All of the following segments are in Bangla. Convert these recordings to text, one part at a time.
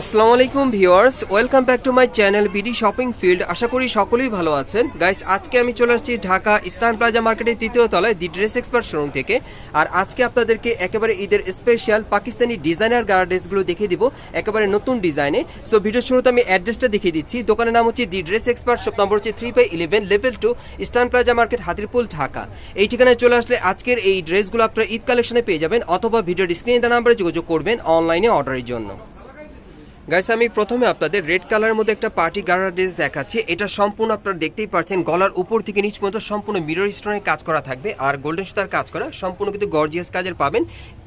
আসসালামু আলাইকুম viewers, welcome back to my channel BD shopping field. আশা করি সকলেই ভালো আছেন। গাইস, আজকে আমি চলে আসছি ঢাকা ইস্টার্ন প্লাজা মার্কেটের তৃতীয় তলায় দি ড্রেস এক্সপার্ট শোরুম থেকে। আর আজকে আপনাদেরকে একেবারে ঈদের স্পেশাল পাকিস্তানি ডিজাইনার গার্ড ড্রেসগুলো দেখিয়ে দিব, একেবারে নতুন ডিজাইনে সো ভিডিও শুরুতে আমি অ্যাড্রেসটা দেখিয়ে দিচ্ছি। দোকানের নাম হচ্ছে the dress expert shop number হচ্ছে three by eleven level two eastern plaza market, Hatirpool, Dhaka. এই ঠিকানায় চলে আসলে আজকের এই ড্রেসগুলো আপনারা ঈদ কালেকশনে পেয়ে যাবেন, অথবা ভিডিওর স্ক্রিনে দেওয়া নাম্বারে যোগাযোগ করবেন অনলাইনে অর্ডারের জন্য। গাইস আমি প্রথমে আপনাদের রেড কালারের মধ্যে একটা পার্টি গাড়া ড্রেস দেখাচ্ছি। এটা সম্পূর্ণ আপনারা দেখতেই পাচ্ছেন, গলার উপর থেকে নিচ পর্যন্ত সম্পূর্ণ মিরর স্টোনের কাজ করা থাকবে আর গোল্ডেন সুতার কাজ করা, সম্পূর্ণ কিন্তু গর্জিয়াস কাজের পাবেন।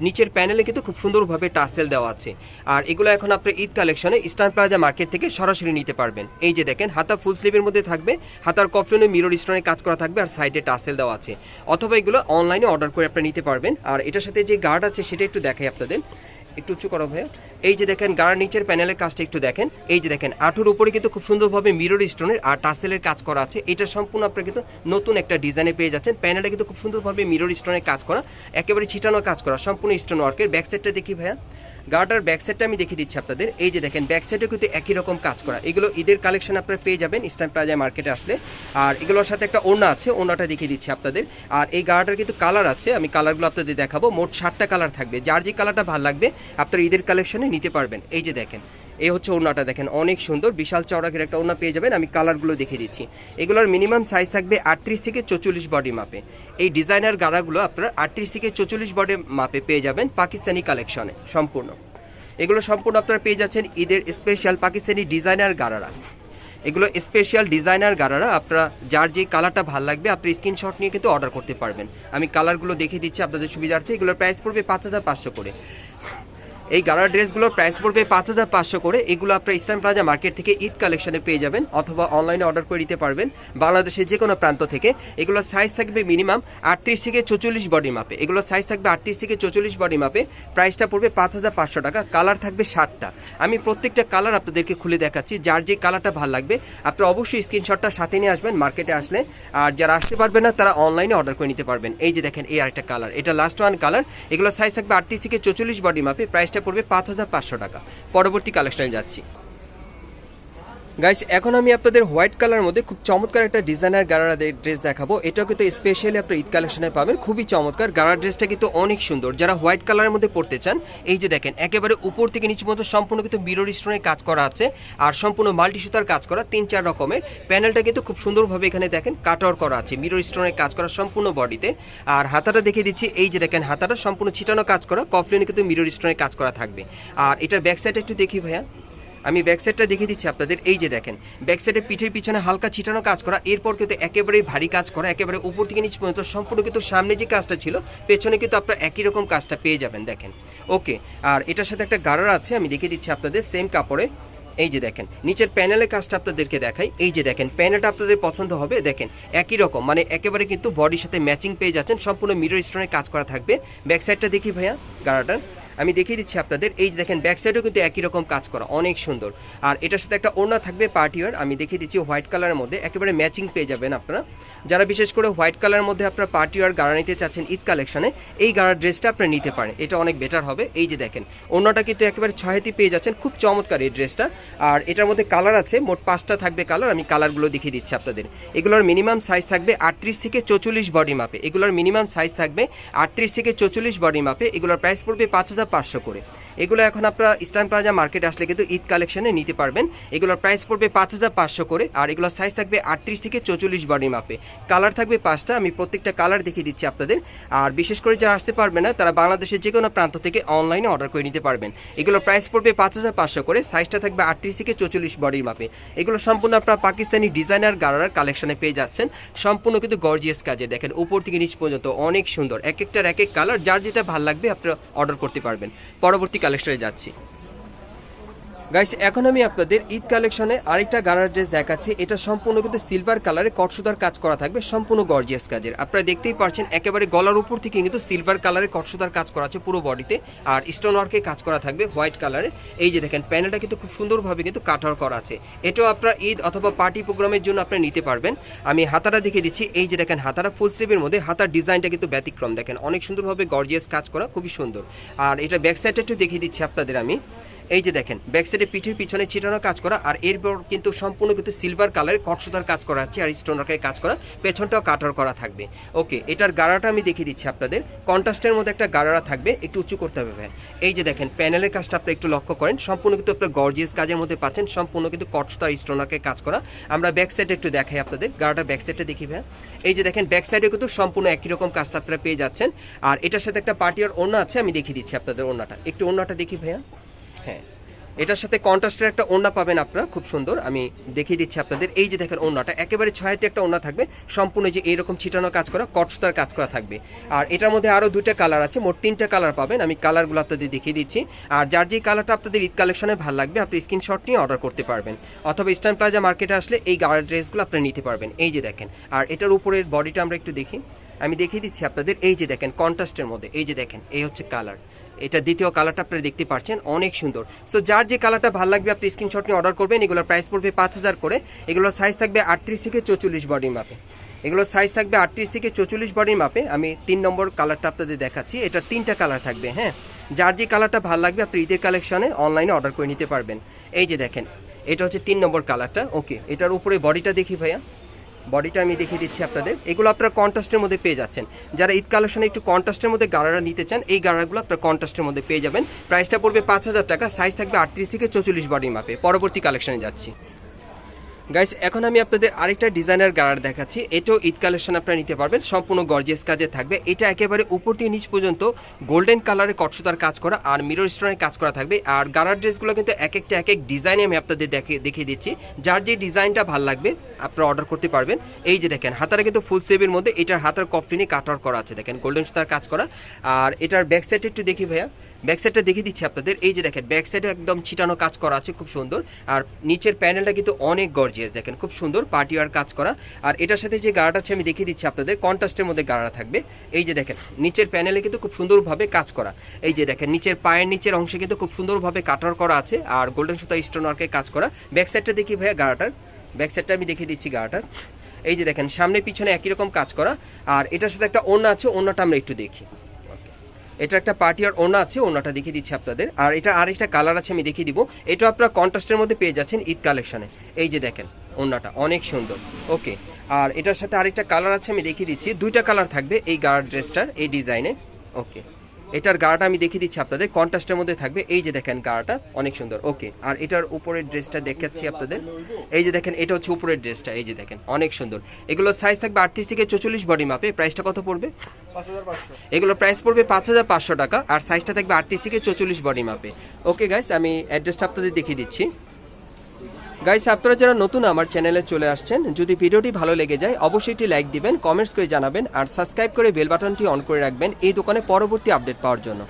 নিচের প্যানেলে কিন্তু খুব সুন্দরভাবে টাসেল দেওয়া আছে। আর এগুলো এখন আপনার ঈদ কালেকশনে ইস্টার্ন প্লাজা মার্কেট থেকে সরাসরি নিতে পারবেন। এই যে দেখেন, হাতা ফুল স্লিভের মধ্যে থাকবে, হাতার কফলিনে মিরর স্টোনের কাজ করা থাকবে আর সাইডে টাসেল দেওয়া আছে। অথবা এগুলো অনলাইনে অর্ডার করে আপনারা নিতে পারবেন। আর এটার সাথে যে গার্ড আছে, সেটা একটু দেখাই আপনাদের। একটু উঁচু করো ভাইয়া। এই যে দেখেন গাড়ার নিচের প্যানেলের কাজটা একটু দেখেন। এই যে দেখেন, আঠুর উপরে কিন্তু খুব সুন্দরভাবে মিরর স্টোনের আর টাসেলের কাজ করা আছে। এটা সম্পূর্ণ আপনার কিন্তু নতুন একটা ডিজাইনে পেয়ে যাচ্ছেন। প্যানেলে কিন্তু খুব সুন্দরভাবে মিরর স্টোনের কাজ করা, একেবারে ছিটানো কাজ করা, সম্পূর্ণ স্টোন ওয়ার্কের ব্যাক সাইডটা দেখি ভাইয়া। গার্ডার ব্যাক সাইডটা আমি দেখিয়ে দিচ্ছি আপনাদের। এই যে দেখেন, ব্যাক সাইডে কিন্তু একই রকম কাজ করা। এগুলো ঈদের কালেকশন আপনারা পেয়ে যাবেন ইস্টার্ন প্লাজা মার্কেটে আসলে। আর এগুলোর সাথে একটা ওনা আছে ওনাটা দেখিয়ে দিচ্ছি আপনাদের। আর এই গার্ডার কিন্তু কালার আছে, আমি কালারগুলো আপনাদের দেখাবো। মোট ষাটটা কালার থাকবে। যার যে কালারটা ভালো লাগবে, আপনার ঈদের কালেকশনে নিতে পারবেন। এই যে দেখেন এই হচ্ছে ওড়নাটা দেখেন, অনেক সুন্দর, বিশাল চওড়াকের একটা ওড়না পেয়ে যাবেন, আমি কালারগুলো দেখিয়ে দিচ্ছি। এগুলোর মিনিমাম সাইজ থাকবে আটত্রিশ থেকে চৌচল্লিশ বডি মাপে। এই ডিজাইনার গাড়াগুলো আপনারা আটত্রিশ থেকে চৌচল্লিশ বডি মাপে পেয়ে যাবেন পাকিস্তানি কালেকশনে, সম্পূর্ণ। এগুলো সম্পূর্ণ আপনারা পেয়ে যাচ্ছেন ঈদের স্পেশাল পাকিস্তানি ডিজাইনার গাড়ারা। এগুলো স্পেশাল ডিজাইনার গাড়ারা, আপনারা যার যে কালারটা ভালো লাগবে, আপনি স্ক্রিনশট নিয়ে কিন্তু অর্ডার করতে পারবেন। আমি কালারগুলো দেখিয়ে দিচ্ছি আপনাদের সুবিধার্থে, এগুলোর প্রাইস পড়বে পাঁচ হাজার পাঁচশো করে। এই গাড়ার ড্রেসগুলোর প্রাইস পড়বে পাঁচ হাজার পাঁচশো করে। এগুলো আপনার ইসলাম প্লাজা মার্কেট থেকে ঈদ কালেকশনে পেয়ে যাবেন অথবা অনলাইনে অর্ডার করে দিতে পারবেন বাংলাদেশের যে কোনো প্রান্ত থেকে। এগুলো সাইজ থাকবে মিনিমাম আটত্রিশ থেকে চৌচল্লিশ বডি মাপে এগুলো সাইজ থাকবে আটত্রিশ থেকে চৌচল্লিশ বডি মাপে প্রাইসটা পড়বে পাঁচ হাজার পাঁচশো টাকা। কালার থাকবে ষাটটা। আমি প্রত্যেকটা কালার আপনাদেরকে খুলে দেখাচ্ছি। যার যে কালারটা ভালো লাগবে, আপনারা অবশ্যই স্ক্রিনশটটা সাথে নিয়ে আসবেন মার্কেটে আসলে। আর যারা আসতে পারবেন না, তারা অনলাইনে অর্ডার করে নিতে পারবেন। এই যে দেখেন, এই আরেকটা কালার এটা লাস্ট ওয়ান কালার এগুলো সাইজ থাকবে আটত্রিশ থেকে চৌচল্লিশ বডি মাপে পড়বে পাঁচ হাজার পাঁচশো টাকা। পরবর্তী কালেকশনে যাচ্ছি। গাইস এখন আমি আপনাদের হোয়াইট কালার মধ্যে খুব চমৎকার একটা ডিজাইনার গারারা ড্রেস দেখাবো। এটাও কিন্তু স্পেশালি আপনার ঈদ কালেকশনে পাবেন। খুবই চমৎকার। গারা ড্রেসটা কিন্তু অনেক সুন্দর। যারা হোয়াইট কালারের মধ্যে পড়তে চান, এই যে দেখেন, একেবারে উপর থেকে নিচে পর্যন্ত সম্পূর্ণ কিন্তু মিরর স্টোনের কাজ করা আছে। আর সম্পূর্ণ মাল্টি সুতার কাজ করা, তিন চার রকমের। প্যানেলটা কিন্তু খুব সুন্দরভাবে এখানে দেখেন কাটওয়ার করা আছে। মিরর স্টোনের কাজ করা সম্পূর্ণ বডিতে আর হাতাটা দেখিয়ে দিচ্ছি, এই যে দেখেন হাতাটা সম্পূর্ণ ছিটানো কাজ করা। কফলিনে কিন্তু মিরর স্টোনের কাজ করা থাকবে। আর এটার ব্যাক সাইড একটু দেখি ভাইয়া। আমি ব্যাক সাইডটা দেখিয়ে দিচ্ছি আপনাদের, এই যে দেখেন ব্যাক সাইডে পিঠের পিছনে হালকা ছিটানো কাজ করা, এরপর কিন্তু একেবারে ভারী কাজ করা, একেবারে উপর থেকে নিচ পর্যন্ত সম্পূর্ণ কিন্তু সামনে যে কাজটা ছিল, পেছনে কিন্তু আপনারা একই রকম কাজটা পেয়ে যাবেন, দেখেন। ওকে, আর এটার সাথে একটা গারার আছে, আমি দেখে দিচ্ছি আপনাদের সেম কাপড়ে। এই যে দেখেন, নিচের প্যানেলের কাজটা আপনাদেরকে দেখাই। এই যে দেখেন প্যানেলটা আপনাদের পছন্দ হবে, দেখেন, একই রকম মানে একেবারে কিন্তু বডির সাথে ম্যাচিং পেয়ে যাচ্ছেন, সম্পূর্ণ মিরর স্টোনের কাজ করা থাকবে। ব্যাক সাইডটা দেখি ভাইয়া গারাটার আমি দেখিয়ে দিচ্ছি আপনাদের, এই যে দেখেন ব্যাক সাইডেও কিন্তু একই রকম কাজ করা, অনেক সুন্দর। আর এটার সাথে একটা ওড়না থাকবে পার্টি ওয়ার আমি দেখিয়ে দিচ্ছি হোয়াইট কালারের মধ্যে, একেবারে ম্যাচিং পেয়ে যাবেন আপনারা। যারা বিশেষ করে হোয়াইট কালারের মধ্যে আপনারা পার্টি ওয়ার গাড়া নিতে চাচ্ছেন ঈদ কালেকশনে এই গাড়ার ড্রেসটা আপনারা নিতে পারেন, এটা অনেক বেটার হবে। এই যে দেখেন, ওড়নাটা কিন্তু একেবারে ছয়তি পেয়ে যাচ্ছেন, খুব চমৎকার এই ড্রেসটা আর এটার মধ্যে কালার আছে, মোট পাঁচটা থাকবে কালার আমি কালারগুলো দেখিয়ে দিচ্ছি আপনাদের। এগুলোর মিনিমাম সাইজ থাকবে আটত্রিশ থেকে চৌচল্লিশ বডি মাপে এগুলোর মিনিমাম সাইজ থাকবে আটত্রিশ থেকে চৌচল্লিশ বডি মাপে এগুলোর প্রাইস পড়বে পাঁচ হাজার পাঁচশো করে। এগুলো এখন আপনারা ইস্টার্ন প্লাজা মার্কেটে আসলে কিন্তু ঈদ কালেকশনে নিতে পারবেন। এগুলোর প্রাইস পড়বে পাঁচ হাজার পাঁচশো করে, আর এগুলোর সাইজ থাকবে আটত্রিশ থেকে চৌচল্লিশ বডি মাপে কালার থাকবে পাঁচটা, আমি প্রত্যেকটা কালার দেখিয়ে দিচ্ছি আপনাদের। আর বিশেষ করে যারা আসতে পারবে না, তারা বাংলাদেশের যে কোনো প্রান্ত থেকে অনলাইনে অর্ডার করে নিতে পারবেন। এগুলোর প্রাইস পড়বে পাঁচ হাজার পাঁচশো করে সাইজটা থাকবে আটত্রিশ থেকে চৌচল্লিশ বডির মাপে এগুলো সম্পূর্ণ আপনারা পাকিস্তানি ডিজাইনার গারার কালেকশনে পেয়ে যাচ্ছেন। সম্পূর্ণ কিন্তু গর্জিয়াস কাজে, দেখেন, উপর থেকে নিচ পর্যন্ত অনেক সুন্দর। এক একটার এক এক কালার যার যেটা ভালো লাগবে আপনারা অর্ডার করতে পারবেন। পরবর্তী কালেকশনে যাচ্ছি। গাইস এখন আমি আপনাদের ঈদ কালেকশনে আরেকটা গানার ড্রেস দেখাচ্ছি। এটা সম্পূর্ণ কিন্তু সিলভার কালারে কটসুদার কাজ করা থাকবে, সম্পূর্ণ গর্জিয়াস কাজের। আপনারা দেখতেই পারছেন, একেবারে গলার উপর থেকে কিন্তু সিলভার কালারে কটসুদার কাজ করা আছে পুরো বডিতে আর স্টোন ওয়ার্কে কাজ করা থাকবে হোয়াইট কালারে এই যে দেখেন প্যানেলটা কিন্তু খুব সুন্দরভাবে কিন্তু কাটার করা আছে। এটাও আপনারা ঈদ অথবা পার্টি প্রোগ্রামের জন্য আপনি নিতে পারবেন। আমি হাতাটা দেখিয়ে দিচ্ছি। এই যে দেখেন, হাতাটা ফুল স্লিভের মধ্যে, হাতার ডিজাইনটা কিন্তু ব্যতিক্রম। দেখেন, অনেক সুন্দরভাবে গর্জিয়াস কাজ করা, খুবই সুন্দর। আর এটা ব্যাক সাইডটা একটু দেখিয়ে দিচ্ছি আপনাদের আমি। এই যে দেখেন ব্যাক সাইডে পিঠের পিছনে ছিটানো কাজ করা, আর এরপর কিন্তু সম্পূর্ণ কিন্তু সিলভার কালারের কটসুতার কাজ করা আছে, আর স্টোনারকে কাজ করা, পেছনটাও কাটার করা থাকবে। ওকে এটার গাড়াটা আমি দেখিয়ে দিচ্ছি আপনাদের। কন্ট্রাস্টের মধ্যে একটা গাড়া থাকবে, একটু উঁচু করতে হবে ভাই। এই যে দেখেন প্যানেলের কাজটা আপনি একটু লক্ষ্য করেন, সম্পূর্ণ কিন্তু আপনার গর্জিয়াস কাজের মধ্যে পাচ্ছেন, সম্পূর্ণ কিন্তু কটসুতার স্টোনারকে কাজ করা। আমরা ব্যাক সাইডে একটু দেখাই আপনাদের, গাড়াটা ব্যাক সাইডে দেখি ভাই। এই যে দেখেন ব্যাক সাইডে কিন্তু সম্পূর্ণ একই রকম কাজটা আপনারা পেয়ে যাচ্ছেন। আর এটার সাথে একটা পার্টিয়ার ওড়না আছে, আমি দেখিয়ে দিচ্ছি আপনাদের ওড়নাটা। একটু ওড়নাটা দেখি ভাইয়া। হ্যাঁ। এটার সাথে কন্ট্রাস্টের একটা ওড়না পাবেন আপনারা, খুব সুন্দর। আমি দেখিয়ে দিচ্ছি আপনাদের। এই যে দেখেন ওড়নাটা, একেবারে ছয়াতে একটা ওড়না থাকবে। সম্পূর্ণ যে এইরকম ছিটানো কাজ করা, কটসুতার কাজ করা থাকবে। আর এটার মধ্যে আরও দুইটা কালার আছে, মোট তিনটা কালার পাবেন। আমি কালারগুলো আপনাদের দেখিয়ে দিচ্ছি। আর যার যে কালারটা আপনাদের ঈদ কালেকশনে ভালো লাগবে, আপনি স্ক্রিনশট নিয়ে অর্ডার করতে পারবেন। অথবা ইস্টার্ন প্লাজা মার্কেটে আসলে এই গাড়ার ড্রেসগুলো আপনি নিতে পারবেন। এই যে দেখেন, আর এটার উপরের বডিটা আমরা একটু দেখি। আমি দেখিয়ে দিচ্ছি আপনাদের। এই যে দেখেন, কন্ট্রাস্টের মধ্যে, এই যে দেখেন, এই হচ্ছে কালার। এটা দ্বিতীয় কালারটা আপনারা দেখতে পাচ্ছেন, অনেক সুন্দর। সো যার যে কালারটা ভালো লাগবে, আপনি স্ক্রিনশট নিয়ে অর্ডার করবেন। এগুলোর প্রাইস পড়বে পাঁচ হাজার করে। এগুলোর সাইজ থাকবে আটত্রিশ থেকে চৌচল্লিশ বডি মাপে এগুলোর সাইজ থাকবে আটত্রিশ থেকে চৌচল্লিশ বডির মাপে আমি তিন নম্বর কালারটা আপনাদের দেখাচ্ছি। এটার তিনটা কালার থাকবে হ্যাঁ? যার যে কালারটা ভালো লাগবে, আপনি ঈদের কালেকশনে অনলাইনে অর্ডার করে নিতে পারবেন। এই যে দেখেন, এটা হচ্ছে তিন নম্বর কালারটা। ওকে এটার উপরে বডিটা দেখি ভাইয়া। বডিটা আমি দেখিয়ে দিচ্ছি আপনাদের। এগুলো আপনারা কন্ট্রাস্টের মধ্যে পেয়ে যাচ্ছেন। যারা ঈদ কালেকশনে একটু কন্ট্রাস্টের মধ্যে গাড়ারা নিতে চান, এই গাড়াগুলো আপনার কন্ট্রাস্টের মধ্যে পেয়ে যাবেন। প্রাইসটা পড়বে পাঁচ হাজার টাকা সাইজ থাকবে আটত্রিশ থেকে চৌচল্লিশ বডির মাপে পরবর্তী কালেকশনে যাচ্ছি। গাইস এখন আমি আপনাদের আরেকটা ডিজাইনার গাড়ার দেখাচ্ছি। এটাও ঈদ কালেকশন আপনারা নিতে পারবেন। সম্পূর্ণ গর্জিয়াস কাজে থাকবে। এটা একেবারে উপর দিয়ে নিচ পর্যন্ত গোল্ডেন কালারে কটসুতার কাজ করা আর মিরর স্টোনের কাজ করা থাকবে। আর গাড়ার ড্রেসগুলো কিন্তু এক একটা এক এক ডিজাইনে আমি আপনাদের দেখে, দেখিয়ে দিচ্ছি। যার যে ডিজাইনটা ভালো লাগবে, আপনারা অর্ডার করতে পারবেন। এই যে দেখেন হাতারে কিন্তু ফুল সেভের মধ্যে। এটার হাতার কফলিনে কাটার করা আছে। দেখেন গোল্ডেন সুতার কাজ করা। আর এটার ব্যাক সাইড একটু দেখি ভাইয়া। ব্যাক সাইডটা দেখিয়ে দিচ্ছি আপনাদের। এই যে দেখেন ব্যাক সাইডে একদম ছিটানো কাজ করা আছে, খুব সুন্দর। আর নিচের প্যানেলটা কিন্তু অনেক গর্জিয়াস দেখেন, খুব সুন্দর পার্টি আর কাজ করা। আর এটার সাথে যে গাড়াটা আছে, আমি দেখিয়ে দিচ্ছি আপনাদের কন্ট্রাস্টের মধ্যে গাড়া থাকবে। এই যে দেখেন, নিচের প্যানেলে কিন্তু খুব সুন্দরভাবে কাজ করা। এই যে দেখেন, নিচের পায়ের নিচের অংশে কিন্তু খুব সুন্দরভাবে কাটার করা আছে, আর গোল্ডেন সুতা স্টোন ওয়ার্কের কাজ করা। ব্যাক সাইডটা দেখি ভাইয়া গাড়াটার। ব্যাক সাইডটা আমি দেখিয়ে দিচ্ছি গাড়াটার। এই যে দেখেন, সামনে পিছনে একই রকম কাজ করা। আর এটার সাথে একটা ওড়না আছে, ওড়নাটা আমরা একটু দেখি। এটা একটা পার্টি আর ওনা আছে ওনাটা দেখিয়ে দিচ্ছি আপনাদের। আর এটা আরেকটা কালার আছে, আমি দেখিয়ে দিব। এটা আপনারা কন্ট্রাস্টের মধ্যে পেয়ে যাচ্ছেন ঈদ কালেকশানে এই যে দেখেন ওনাটা অনেক সুন্দর। ওকে আর এটার সাথে আরেকটা কালার আছে, আমি দেখিয়ে দিচ্ছি। দুইটা কালার থাকবে এই গার্ড ড্রেসটার এই ডিজাইনে ওকে এটার গাড়াটা আমি দেখিয়ে দিচ্ছি আপনাদের। কন্ট্রাস্টের মধ্যে থাকবে। এই যে দেখেন গাড়াটা, অনেক সুন্দর। ওকে, আর এটার উপরের ড্রেসটা দেখাচ্ছি আপনাদের। এই যে দেখেন, এটা হচ্ছে উপরের ড্রেসটা। এই যে দেখেন, অনেক সুন্দর। এগুলো সাইজ থাকবে আটত্রিশ থেকে চৌচল্লিশ বডি মাপে প্রাইসটা কত পড়বে? এগুলো প্রাইস পড়বে পাঁচ হাজার পাঁচশো টাকা, আর সাইজটা থাকবে আটত্রিশ থেকে চৌচল্লিশ বডি মাপে ওকে গাইস আমি অ্যাড্রেসটা আপনাদের দেখিয়ে দিচ্ছি। গাইস আপনারা যারা নতুন আমার চ্যানেলে চলে আসছেন, যদি ভিডিওটি ভালো লেগে যায়, অবশ্যই একটি লাইক দিবেন কমেন্টস করে জানাবেন, আর সাবস্ক্রাইব করে বেল বাটনটি অন করে রাখবেন এই দোকানে পরবর্তী আপডেট পাওয়ার জন্য।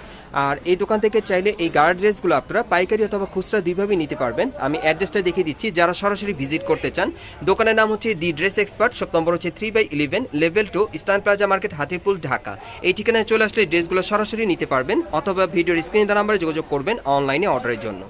আর এই দোকান থেকে চাইলে এই গার্ড ড্রেসগুলো আপনারা পাইকারি অথবা খুচরা দুইভাবেই নিতে পারবেন। আমি অ্যাড্রেসটা দেখিয়ে দিচ্ছি, যারা সরাসরি ভিজিট করতে চান, দোকানের নাম হচ্ছে the dress expert shop number হচ্ছে three by eleven level two eastern plaza market Hatirpool, Dhaka. এই ঠিকানায় চলে আসলে ড্রেসগুলো সরাসরি নিতে পারবেন, অথবা ভিডিওর স্ক্রিনে নাম্বারে যোগাযোগ করবেন অনলাইনে অর্ডারের জন্য।